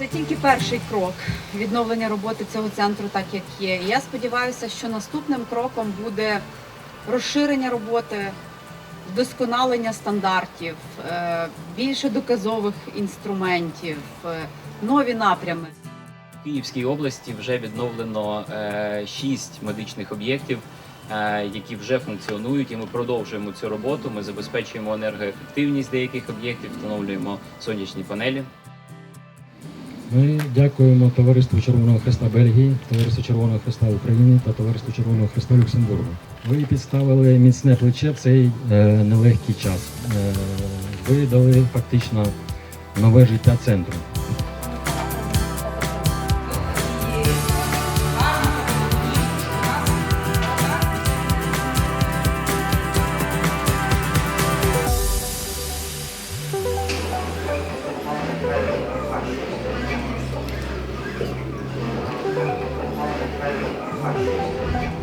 Це тільки перший крок відновлення роботи цього центру, так як є. Я сподіваюся, що наступним кроком буде розширення роботи, вдосконалення стандартів, е, більше доказових інструментів, е, нові напрями. В Київській області вже відновлено е, шість медичних об'єктів, які вже функціонують, і ми продовжуємо цю роботу. Ми забезпечуємо енергоефективність деяких об'єктів, встановлюємо сонячні панелі. Ми дякуємо Товариству Червоного Хреста Бельгії, Товариству Червоного Хреста України та Товариству Червоного Хреста Люксембургу. Ви підставили міцне плече в цей е, нелегкий час. Е, ви дали фактично нове життя центру. 还有快学习。